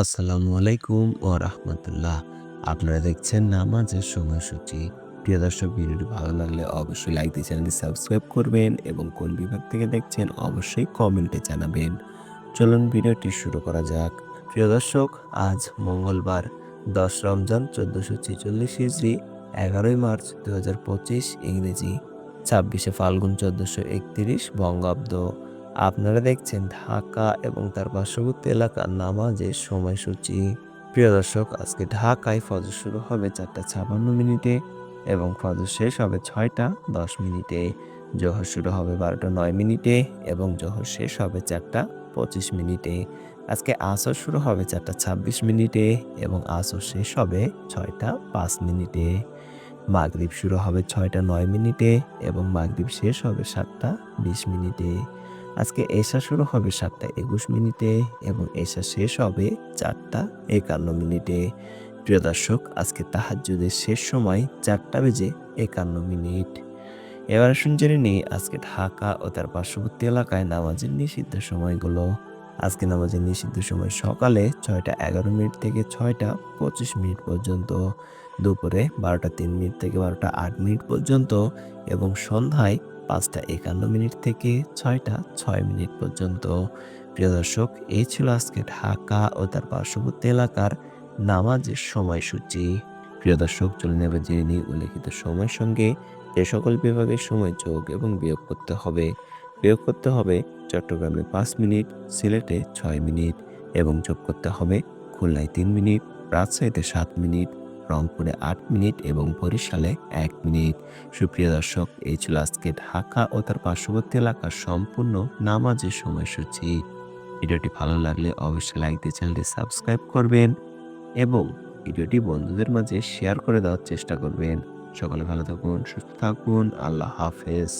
আসসালামু আলাইকুম ও রাহমাতুল্লাহ। আপনারা দেখছেন নামাজের সময়সূচি। প্রিয় দর্শক, ভিডিওটি ভালো লাগলে অবশ্যই লাইক দিয়ে চ্যানেলটি সাবস্ক্রাইব করবেন এবং কোন বিভাগ থেকে দেখছেন অবশ্যই কমেন্টে জানাবেন। চলুন ভিডিওটি শুরু করা যাক। প্রিয় দর্শক, আজ মঙ্গলবার, দশ রমজান চোদ্দোশো ছেচল্লিশ হিজড়ি, এগারোই মার্চ দু হাজার পঁচিশ ইংরেজি। ছাব্বিশে ফাল্গুন চোদ্দোশো একত্রিশ বঙ্গাব্দ। আপনারা দেখছেন ঢাকা এবং তার পার্শ্ববর্তী এলাকার নামাজের সময়সূচি। প্রিয় দর্শক, আজকে ঢাকায় ফজর শুরু হবে চারটা ছাপান্ন মিনিটে এবং ফজর শেষ হবে ছয়টা দশ মিনিটে। জোহর শুরু হবে বারোটা নয় মিনিটে এবং জোহর শেষ হবে চারটা পঁচিশ মিনিটে। আজকে আসর শুরু হবে চারটা ছাব্বিশ মিনিটে এবং আসর শেষ হবে ছয়টা পাঁচ মিনিটে। মাগরিব শুরু হবে ছয়টা নয় মিনিটে এবং মাগরিব শেষ হবে সাতটা বিশ মিনিটে। আজকে এশা শুরু হবে সাতটা একুশ মিনিটে এবং এশা শেষ হবে চারটা একান্ন মিনিটে। প্রিয় দর্শক, আজকে তাহাজ্জুদের শেষ সময় চারটা বেজে একান্ন মিনিট। এবার আসুন জেনে নিই আজকে ঢাকা ও তার পার্শ্ববর্তী এলাকায় নামাজের নিষিদ্ধ সময়গুলো। আজকে নামাজের নিষিদ্ধ সময় সকালে ছয়টা এগারো মিনিট থেকে ছয়টা পঁচিশ মিনিট পর্যন্ত, দুপুরে বারোটা তিন মিনিট থেকে বারোটা আট মিনিট পর্যন্ত এবং সন্ধ্যায় পাঁচটা একান্ন মিনিট থেকে ছয়টা ছয় মিনিট পর্যন্ত। প্রিয় দর্শক, এই ছিল আজকে ঢাকা ও তার পার্শ্ববর্তী এলাকার নামাজের সময়সূচি। প্রিয় দর্শক, চলে নেবে জেনে নিই উল্লেখিত সময়ের সঙ্গে যে সকল বিভাগের সময় যোগ এবং বিয়োগ করতে হবে। বিয়োগ করতে হবে চট্টগ্রামে পাঁচ মিনিট, সিলেটে ছয় মিনিট এবং যোগ করতে হবে খুলনায় তিন মিনিট, রাজশাহীতে সাত মিনিট রংপুরে আট মিনিট এবং বরিশালে এক মিনিট। সুপ্রিয় দর্শক, এই ছিল আজকে ঢাকা ও তার পার্শ্ববর্তী এলাকার সম্পূর্ণ নামাজের সময়সূচি। ভিডিওটি ভালো লাগলে অবশ্যই লাইক দিয়ে চ্যানেলটি সাবস্ক্রাইব করবেন এবং ভিডিওটি বন্ধুদের মাঝে শেয়ার করে দেওয়ার চেষ্টা করবেন। সকলে ভালো থাকুন, সুস্থ থাকুন, আল্লাহ হাফেজ।